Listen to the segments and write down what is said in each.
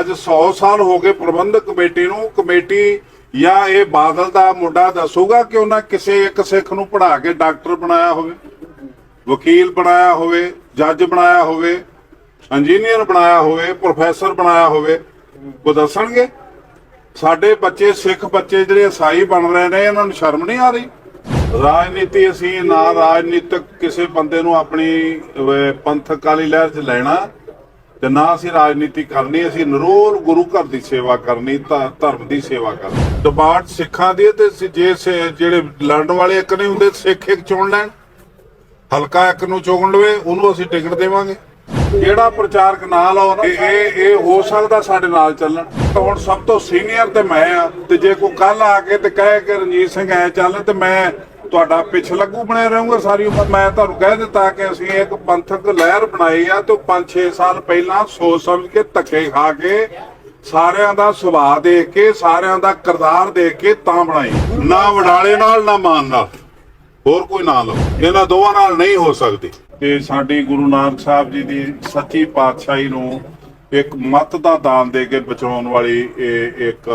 ਅੱਜ 100 ਸਾਲ ਹੋ ਗਏ ਪ੍ਰਬੰਧਕ ਕਮੇਟੀ ਨੂੰ। ਕਮੇਟੀ ਜਾਂ ਇਹ ਬਾਦਲ ਦਾ ਮੁੰਡਾ ਦੱਸੂਗਾ ਕਿ ਉਹਨਾਂ ਕਿਸੇ ਇੱਕ ਸਿੱਖ ਨੂੰ ਪੜ੍ਹਾ ਕੇ ਡਾਕਟਰ ਬਣਾਇਆ ਹੋਵੇ ਵਕੀਲ ਬਣਾਇਆ ਹੋਵੇ ਜੱਜ ਬਣਾਇਆ ਹੋਵੇ ਇੰਜੀਨੀਅਰ ਬਣਾਇਆ ਹੋਵੇ ਪ੍ਰੋਫੈਸਰ ਬਣਾਇਆ ਹੋਵੇ। ਉਹ ਦੱਸਣਗੇ। ਸਾਡੇ ਬੱਚੇ ਸਿੱਖ ਬੱਚੇ ਜਿਹੜੇ ਈਸਾਈ ਬਣ ਰਹੇ ਨੇ ਇਹਨਾਂ ਨੂੰ ਸ਼ਰਮ ਨਹੀਂ ਆ ਰਹੀ? ਰਾਜਨੀਤੀ ਅਸੀਂ ਨਾ ਰਾਜਨੀਤਿਕ ਕਿਸੇ ਬੰਦੇ ਨੂੰ ਆਪਣੀ ਅਹ, ਪੰਥਕ ਕਾਲੀ ਲਹਿਰ 'ਚ ਲੈਣਾ। ਤੇ ਨਾ ਅਸੀਂ ਰਾਜਨੀਤੀ ਕਰਨੀ, ਅਸੀਂ ਨਰੋਲ ਗੁਰੂ ਘਰ ਦੀ ਸੇਵਾ ਕਰਨੀ ਧਰਮ ਦੀ ਸੇਵਾ ਕਰਨੀ। ਡਿਮਾਂਡ ਸਿੱਖਾਂ ਦੀ ਤੇ ਜੇ ਜਿਹੜੇ ਲੜਨ ਵਾਲੇ ਇੱਕ ਨਹੀਂ ਹੁੰਦੇ, ਸਿੱਖ ਇੱਕ ਚੁਣ ਲੈਣ। ਹਲਕਾ ਇੱਕ ਨੂੰ ਚੁਣ ਲਵੇ, ਉਹਨੂੰ ਅਸੀਂ ਟਿਕਟ ਦੇਵਾਂਗੇ। ਜਿਹੜਾ ਪ੍ਰਚਾਰਕ ਨਾਲ ਆਉਣਾ ਇਹ ਇਹ ਇਹ ਹੋ ਸਕਦਾ ਸਾਡੇ ਨਾਲ ਚੱਲਣ। ਤਾਂ ਹੁਣ ਸਭ ਤੋਂ ਸੀਨੀਅਰ ਤੇ ਮੈਂ ਆ, ਤੇ ਜੇ ਕੋਈ ਕੱਲ ਆ ਕੇ ਤੇ ਕਹੇ ਕਿ ਰਣਜੀਤ ਸਿੰਘ ਐ ਚੱਲ ਤੇ ਮੈਂ ਤੁਹਾਡਾ ਪਿੱਛ ਲੱਗੂ ਬਣਿਆ ਰਹੂਗਾ ਸਾਰੀ ਉਮਰ। ਮੈਂ ਤੁਹਾਨੂੰ ਕਹਿ ਦਿੱਤਾ ਕਿ ਅਸੀਂ ਇੱਕ ਪੰਥਕ ਲਹਿਰ ਬਣਾਈ ਆ ਤੇ 5-6 ਸਾਲ ਪਹਿਲਾਂ ਸੋਚ ਸਮਝ ਕੇ ਧੱਕੇ ਖਾ ਕੇ ਸਾਰਿਆਂ ਦਾ ਸੁਭਾਅ ਦੇਖ ਕੇ, ਸਾਰਿਆਂ ਦਾ ਕਿਰਦਾਰ ਦੇਖ ਕੇ ਤਾਂ ਬਣਾਈ। ਨਾ ਵਡਾਲੇ ਨਾਲ, ਨਾ ਮਾਨ ਨਾਲ। ਹੋਰ ਕੋਈ ਨਾ ਲਓ। ਇਹਨਾਂ ਦੋਵਾਂ ਨਾਲ ਨਹੀਂ ਹੋ ਸਕਦੀ। ਤੇ ਸਾਡੀ ਗੁਰੂ ਨਾਨਕ ਸਾਹਿਬ ਜੀ ਦੀ ਸੱਚੀ ਪਾਤਸ਼ਾਹੀ ਨੂੰ ਇੱਕ ਮਤ ਦਾ ਦਾਨ ਦੇ ਕੇ ਬਚਾਉਣ ਵਾਲੀ ਇਹ ਇੱਕ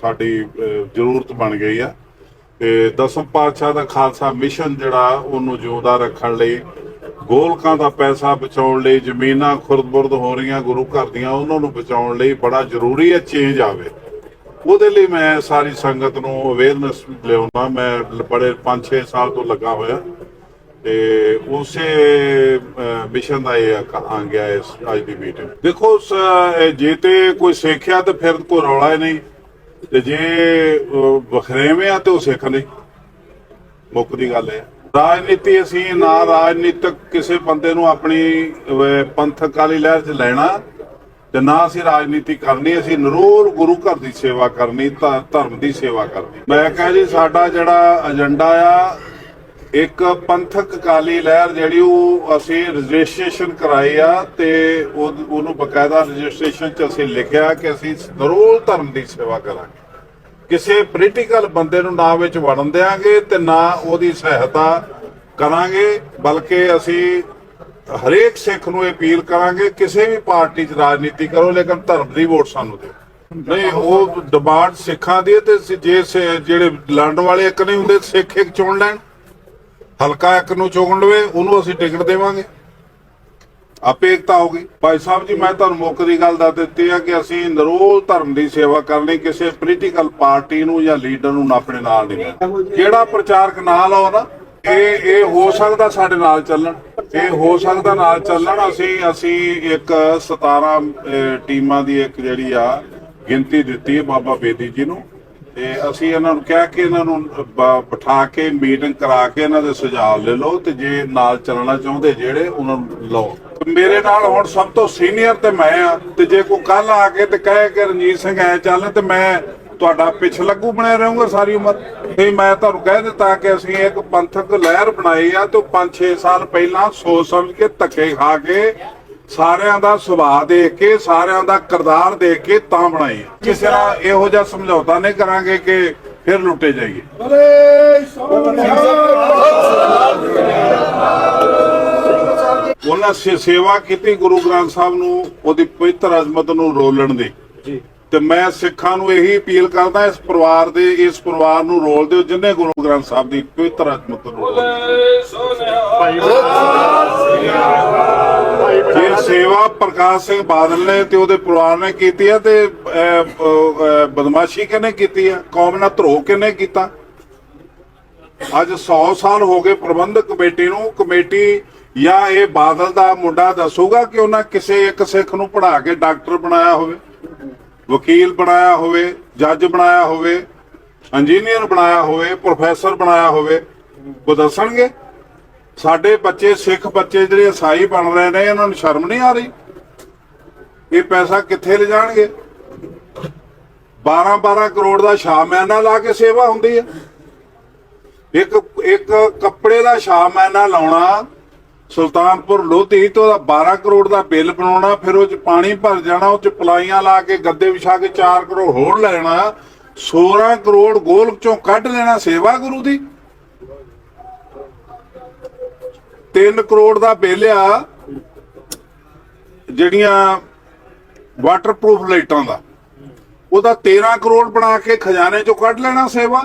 ਸਾਡੀ ਜ਼ਰੂਰਤ ਬਣ ਗਈ ਆ। ਤੇ ਦਸਮ ਪਾਤਸ਼ਾਹ ਦਾ ਖਾਲਸਾ ਮਿਸ਼ਨ ਜਿਹੜਾ, ਉਹਨੂੰ ਜਿਉਂਦਾ ਰੱਖਣ ਲਈ, ਗੋਲਕਾਂ ਦਾ ਪੈਸਾ ਬਚਾਉਣ ਲਈ, ਜ਼ਮੀਨਾਂ ਖੁਰਦ-ਬੁਰਦ ਹੋ ਰਹੀਆਂ ਗੁਰੂ ਘਰ ਦੀਆਂ, ਉਹਨਾਂ ਨੂੰ ਬਚਾਉਣ ਲਈ ਬੜਾ ਜ਼ਰੂਰੀ ਹੈ ਚੇਂਜ ਆਵੇ। ਉਹਦੇ ਲਈ ਮੈਂ ਸਾਰੀ ਸੰਗਤ ਨੂੰ ਅਵੇਅਰਨੈਸ ਲਿਆਉਣਾ ਮੈਂ ਬੜੇ 5-6 ਸਾਲ ਤੋਂ ਲੱਗਾ ਹੋਇਆ। ਤੇ ਉਸੇ ਮਿਸ਼ਨ ਦਾ ਇਹ ਆ ਗਿਆ ਇਸ, ਅੱਜ ਦੀ ਮੀਟਿੰਗ ਦੇਖੋ ਜੇ ਤੇ ਕੋਈ ਸਿੱਖਿਆ ਤੇ ਫਿਰ ਕੋਈ ਰੌਲਾ ਹੀ ਨਹੀਂ। ਤੇ ਜੇ ਅਹ, ਵਖਰੇਵੇਂ ਆ ਤੇ ਉਹ ਸਿੱਖ ਨਹੀਂ ਮੁੱਕ ਦੀ ਗੱਲ ਹੈ ਰਾਜਨੀਤੀ ਅਸੀਂ ਨਾ ਰਾਜਨੀਤਿਕ ਕਿਸੇ ਬੰਦੇ ਨੂੰ ਆਪਣੀ ਪੰਥਕ ਕਾਲੀ ਲਹਿਰ 'ਚ ਲੈਣਾ ਤੇ ਨਾ ਅਸੀਂ ਰਾਜਨੀਤੀ ਕਰਨੀ ਅਸੀਂ ਨਰੋਲ ਗੁਰੂ ਘਰ ਦੀ ਸੇਵਾ ਕਰਨੀ ਧਰਮ ਦੀ ਸੇਵਾ ਕਰਨੀ। ਮੈਂ ਕਹਾਂ ਜੀ ਸਾਡਾ ਜਿਹੜਾ ਏਜੰਡਾ ਆ ਇੱਕ ਪੰਥਕ ਕਾਲੀ ਲਹਿਰ ਜਿਹੜੀ ਉਹ ਅਸੀਂ ਰਜਿਸਟ੍ਰੇਸ਼ਨ ਕਰਾਈ ਆ ਤੇ ਉਹਨੂੰ ਬਕਾਇਦਾ ਰਜਿਸਟ੍ਰੇਸ਼ਨ 'ਚ ਅਸੀਂ ਲਿਖਿਆ ਕਿ ਅਸੀਂ ਨਰੋਲ ਧਰਮ ਦੀ ਸੇਵਾ ਕਰਾਂਗੇ। ਕਿਸੇ ਪੋਲੀਟੀਕਲ ਬੰਦੇ ਨੂੰ ਨਾ ਵਿੱਚ ਵੜਨ ਦੇਾਂਗੇ ਤੇ ਨਾ ਉਹਦੀ ਸਹਾਇਤਾ ਕਰਾਂਗੇ, ਬਲਕਿ ਅਸੀਂ ਹਰੇਕ ਸਿੱਖ ਨੂੰ ਅਪੀਲ ਕਰਾਂਗੇ, ਕਿਸੇ ਵੀ ਪਾਰਟੀ 'ਚ ਰਾਜਨੀਤੀ ਕਰੋ, ਲੇਕਿਨ ਧਰਮ ਦੀ ਵੋਟ ਸਾਨੂੰ ਦਿਓ। ਨਹੀਂ, ਉਹ ਡਿਮਾਂਡ ਸਿੱਖਾਂ ਦੀ ਤੇ ਜੇ ਜਿਹੜੇ ਲੜਨ ਵਾਲੇ ਇੱਕ ਨਹੀਂ ਹੁੰਦੇ, ਸਿੱਖ ਇੱਕ ਚੁਣ ਲੈਣ। ਹਲਕਾ ਇੱਕ ਨੂੰ ਚੁਣ ਲਵੇ, ਉਹਨੂੰ ਅਸੀਂ ਟਿਕਟ ਦੇਵਾਂਗੇ। ਆਪੇ ਏਕਤਾ ਹੋ ਗਈ। ਭਾਈ ਸਾਹਿਬ ਜੀ, ਮੈਂ ਤੁਹਾਨੂੰ ਮੁੱਖ ਦੀ ਗੱਲ ਦੱਸ ਦਿੱਤੀ ਆ ਕਿ ਅਸੀਂ ਨਰੋਲ ਧਰਮ ਦੀ ਸੇਵਾ ਕਰਨੀ ਕਿਸੇ ਪੋਲੀਟੀਕਲ ਪਾਰਟੀ ਨੂੰ ਜਾਂ ਲੀਡਰ ਨੂੰ ਆਪਣੇ ਨਾਲ ਨਹੀਂ ਜਿਹੜਾ ਪ੍ਰਚਾਰਕ ਨਾਲ ਆਉ ਨਾ ਇਹ ਇਹ ਹੋ ਸਕਦਾ ਸਾਡੇ ਨਾਲ ਚੱਲਣ। ਇਹ ਹੋ ਸਕਦਾ ਨਾਲ ਚੱਲਣ। ਅਸੀਂ ਅਸੀਂ ਇੱਕ 17 ਟੀਮਾਂ ਦੀ ਇੱਕ ਜਿਹੜੀ ਆ ਗਿਣਤੀ ਦਿੱਤੀ ਹੈ ਬਾਬਾ ਬੇਦੀ ਜੀ ਨੂੰ। ਤੇ ਅਸੀਂ ਇਹਨਾਂ ਨੂੰ ਕਿਹਾ ਕਿ ਇਹਨਾਂ ਨੂੰ ਬਿਠਾ ਕੇ ਮੀਟਿੰਗ ਕਰਾ ਕੇ ਇਹਨਾਂ ਦੇ ਸੁਝਾਅ ਲੈ ਲਓ ਤੇ ਜੇ ਨਾਲ ਚੱਲਣਾ ਚਾਹੁੰਦੇ ਜਿਹੜੇ, ਉਹਨਾਂ ਨੂੰ ਲਓ। ਮੇਰੇ ਨਾਲ ਹੁਣ ਸਭ ਤੋਂ ਸੀਨੀਅਰ ਤੇ ਮੈਂ ਆ, ਤੇ ਜੇ ਕੋਈ ਕੱਲ ਆ ਕੇ ਤੇ ਕਹੇ ਕਿ ਰਣਜੀਤ ਸਿੰਘ ਐ ਚੱਲ, ਤੇ ਮੈਂ ਤੁਹਾਡਾ ਪਿੱਛ ਲੱਗੂ ਬਣੇ ਰਹੂੰਗਾ ਸਾਰੀ ਉਮਰ। ਤੇ ਮੈਂ ਤੁਹਾਨੂੰ ਕਹਿ ਦਿੱਤਾ ਕਿ ਅਸੀਂ ਇੱਕ ਪੰਥਕ ਲਹਿਰ ਬਣਾਈ ਆ, ਤੇ 5-6 ਸਾਲ ਪਹਿਲਾਂ ਸੋਚ ਸਮਝ ਕੇ ਧੱਕੇ ਖਾ ਕੇ ਸਾਰਿਆਂ ਦਾ ਸੁਭਾਅ ਦੇਖ ਕੇ, ਸਾਰਿਆਂ ਦਾ ਕਿਰਦਾਰ ਦੇਖ ਕੇ ਤਾਂ ਬਣਾਈ ਆ। ਕਿਸੇ ਨਾਲ ਇਹੋ ਜਿਹਾ ਸਮਝੌਤਾ ਨਹੀਂ ਕਰਾਂਗੇ ਕਿ ਫਿਰ ਲੁੱਟੇ ਜਾਈਏ। ਉਹਨਾਂ ਸੇ- ਸੇਵਾ ਕੀਤੀ ਗੁਰੂ ਗ੍ਰੰਥ ਸਾਹਿਬ ਨੂੰ ਉਹਦੀ ਪਵਿੱਤਰ ਅਜ਼ਮਤ ਨੂੰ ਰੋਲਣ ਦੀ। ਤੇ ਮੈਂ ਸਿੱਖਾਂ ਨੂੰ ਇਹੀ ਅਪੀਲ ਕਰਦਾ ਇਸ ਪਰਿਵਾਰ ਦੇ ਇਸ ਪਰਿਵਾਰ ਨੂੰ ਰੋਲ ਦਿਓ ਜਿੰਨੇ ਗੁਰੂ ਗ੍ਰੰਥ ਸਾਹਿਬ ਦੀ ਪਵਿੱਤਰ ਅਜ਼ਮਤ ਨੂੰ ਰੋਲ ਇਹ ਸੇਵਾ ਪ੍ਰਕਾਸ਼ ਸਿੰਘ ਬਾਦਲ ਨੇ ਤੇ ਉਹਦੇ ਪਰਿਵਾਰ ਨੇ ਕੀਤੀ ਹੈ ਤੇ ਬਦਮਾਸ਼ੀ ਕਿਹਨੇ ਕੀਤੀ ਹੈ ਕੌਮ ਨਾਲ ਧਰੋ ਕਿਹਨੇ ਕੀਤਾ? ਅੱਜ 100 ਸਾਲ ਹੋ ਗਏ ਪ੍ਰਬੰਧਕ ਕਮੇਟੀ ਨੂੰ ਕਮੇਟੀ ਜਾਂ ਇਹ ਬਾਦਲ ਦਾ ਮੁੰਡਾ ਦੱਸੂਗਾ ਕਿ ਉਹਨਾਂ ਕਿਸੇ ਇੱਕ ਸਿੱਖ ਨੂੰ ਪੜ੍ਹਾ ਕੇ ਡਾਕਟਰ ਬਣਾਇਆ ਹੋਵੇ, ਵਕੀਲ ਬਣਾਇਆ ਹੋਵੇ, ਜੱਜ ਬਣਾਇਆ ਹੋਵੇ, ਇੰਜੀਨੀਅਰ ਬਣਾਇਆ ਹੋਵੇ, ਪ੍ਰੋਫੈਸਰ ਬਣਾਇਆ ਹੋਵੇ, ਉਹ ਦੱਸਣਗੇ? ਸਾਡੇ ਬੱਚੇ, ਸਿੱਖ ਬੱਚੇ ਜਿਹੜੇ ਈਸਾਈ ਬਣ ਰਹੇ ਨੇ, ਇਹਨਾਂ ਨੂੰ ਸ਼ਰਮ ਨਹੀਂ ਆ ਰਹੀ? ਇਹ ਪੈਸਾ ਕਿੱਥੇ ਲਿਜਾਣਗੇ? 12 12 ਕਰੋੜ ਦਾ ਸ਼ਾਮਿਆਨਾ ਲਾ ਕੇ ਸੇਵਾ ਹੁੰਦੀ ਹੈ। ਇੱਕ ਇੱਕ ਕੱਪੜੇ ਦਾ ਸ਼ਾਮਿਆਨਾ ਲਾਉਣਾ ਸੁਲਤਾਨਪੁਰ ਲੋਧੀ ਤੋਂ ਉਹਦਾ 12 ਕਰੋੜ ਦਾ ਬਿੱਲ ਬਣਾਉਣਾ, ਫਿਰ ਉਹ ਚ ਪਾਣੀ ਭਰ ਜਾਣਾ, ਉਹ ਚ ਪਲਾਈਆਂ ਲਾ ਕੇ ਗੱਦੇ ਵਿਛਾ ਕੇ 4 ਕਰੋੜ ਹੋਰ ਲੈਣਾ 16 ਕਰੋੜ ਗੋਲਕ ਚੋਂ ਕੱਢ ਲੈਣਾ ਸੇਵਾ ਗੁਰੂ ਦੀ। 3 ਕਰੋੜ ਦਾ ਬਿੱਲ ਆ, ਜਿਹੜੀਆਂ ਵਾਟਰਪ੍ਰੂਫ ਲਾਈਟਾਂ ਦਾ। ਉਹਦਾ 13 ਕਰੋੜ ਬਣਾ ਕੇ ਖਜ਼ਾਨੇ ਚੋਂ ਕੱਢ ਲੈਣਾ ਸੇਵਾ।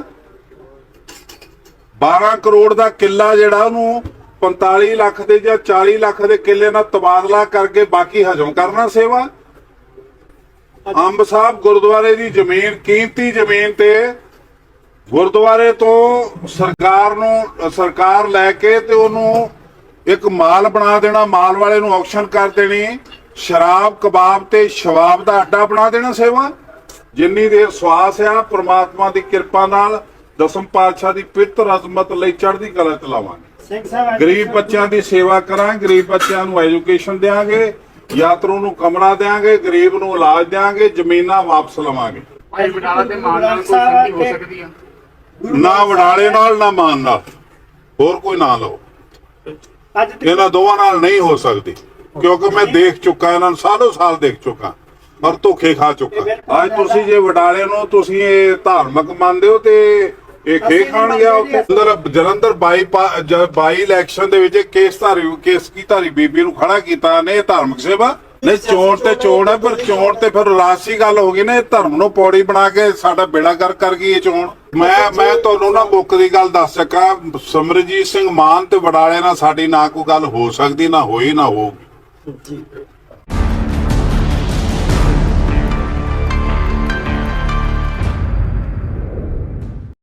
12 ਕਰੋੜ ਦਾ ਕਿੱਲਾ ਜਿਹੜਾ ਉਹਨੂੰ 45 ਲੱਖ ਦੇ ਜਾਂ 40 ਲੱਖ ਦੇ ਕਿੱਲੇ ਨਾਲ ਤਬਾਦਲਾ ਕਰਕੇ ਬਾਕੀ ਹਜਮ ਕਰਨਾ ਸੇਵਾ? ਅੰਬ ਸਾਹਿਬ, ਗੁਰਦੁਆਰੇ ਦੀ ਜ਼ਮੀਨ, ਕੀਮਤੀ ਜ਼ਮੀਨ ਤੇ ਗੁਰਦੁਆਰੇ ਤੋਂ ਸਰਕਾਰ ਨੂੰ, ਸਰਕਾਰ ਲੈ ਕੇ ਤੇ ਉਹਨੂੰ ਇੱਕ ਮਾਲ ਬਣਾ ਦੇਣਾ, ਮਾਲ ਵਾਲੇ ਨੂੰ ਆਕਸ਼ਨ ਕਰ ਦੇਣੀ, ਸ਼ਰਾਬ, ਕਬਾਬ ਤੇ ਸ਼ਵਾਬ ਦਾ ਅੱਡਾ ਬਣਾ ਦੇਣਾ ਸੇਵਾ? ਜਿੰਨੀ ਦੇਰ ਸਵਾਸ ਆ, ਪ੍ਰਮਾਤਮਾ ਦੀ ਕਿਰਪਾ ਨਾਲ ਦਸਮ ਪਾਤਸ਼ਾਹ ਦੀ ਪਿੱਤਰ ਅਜ਼ਮਤ ਲਈ ਚੜ੍ਹਦੀ ਕਲਾ ਚਲਾਵਾਂਗੇ ਗਰੀਬ ਬੱਚਿਆਂ ਦੀ ਸੇਵਾ ਕਰਾਂਗੇ ਗਰੀਬ ਬੱਚਿਆਂ ਨੂੰ ਐਜੂਕੇਸ਼ਨ ਦੇਾਂਗੇ ਯਾਤਰੂ ਨੂੰ ਕਮਰਾ ਦੇਾਂਗੇ ਗਰੀਬ ਨੂੰ ਇਲਾਜ ਦੇਾਂਗੇ ਜ਼ਮੀਨਾਂ ਵਾਪਸ ਲਵਾਂਗੇ। ਭਾਈ ਬਟਾਲਾ ਤੇ ਮਾਨ ਨਾਲ ਕੋਈ ਸੰਧੀ ਹੋ ਸਕਦੀ ਆ? ਨਾ ਵਡਾਲੇ ਨਾਲ ਨਾ ਮਾਨ ਨਾਲ। ਹੋਰ ਕੋਈ ਨਾ ਲਓ। ਇਹਨਾਂ ਦੋਵਾਂ ਨਾਲ ਨਹੀਂ ਹੋ ਸਕਦੀ ਕਿਉਂਕਿ ਮੈਂ ਦੇਖ ਚੁੱਕਾ ਇਹਨਾਂ ਨੂੰ ਸਾਲੋ ਸਾਲ ਦੇਖ ਚੁੱਕਾ ਔਰ ਧੋਖੇ ਖਾ ਚੁੱਕਾ। ਅੱਜ ਤੁਸੀਂ ਜੇ ਵਡਾਲੇ ਨੂੰ ਤੁਸੀਂ ਇਹ ਧਾਰਮਿਕ ਮੰਨਦੇ ਹੋ ਤੇ ਇਹ ਖੇ ਖਾਣ ਗਿਆ ਉੱਥੇ? ਅੰਦਰ ਜਲੰਧਰ ਬਾਈ ਬਾਈ ਇਲੈਕਸ਼ਨ ਦੇ ਵਿੱਚ ਕੇਸ ਧਾਰੀ ਕੇਸ ਕੀ ਧਾਰੀ ਬੀਬੀ ਨੂੰ ਖੜਾ ਕੀਤਾ ਨੇ ਧਾਰਮਿਕ ਸੇਵਾ? ਨਹੀਂ ਚੋਣ ਤੇ ਚੋਣ ਹੈ ਪਰ ਚੋਣ ਤੇ ਫਿਰ ਰਾਸੀ ਗੱਲ ਹੋ ਗਈ ਨਾ ਇਹ ਧਰਮ ਨੂੰ ਪੌੜੀ ਬਣਾ ਕੇ ਸਾਡਾ ਬੇੜਾ ਕਰ ਕਰ ਗਈ ਇਹ ਚੋਣ। ਮੈਂ ਮੈਂ ਤੁਹਾਨੂੰ ਨਾ ਮੁੱਕ ਦੀ ਗੱਲ ਦੱਸ ਸਕਾਂ ਸਮਰਜੀਤ ਸਿੰਘ ਮਾਨ ਤੇ ਵਡਾਲੇ ਨਾਲ ਸਾਡੀ ਨਾ ਕੋਈ ਗੱਲ ਹੋ ਸਕਦੀ ਨਾ ਹੋਈ ਨਾ ਹੋਊਗੀ। ਜੀ।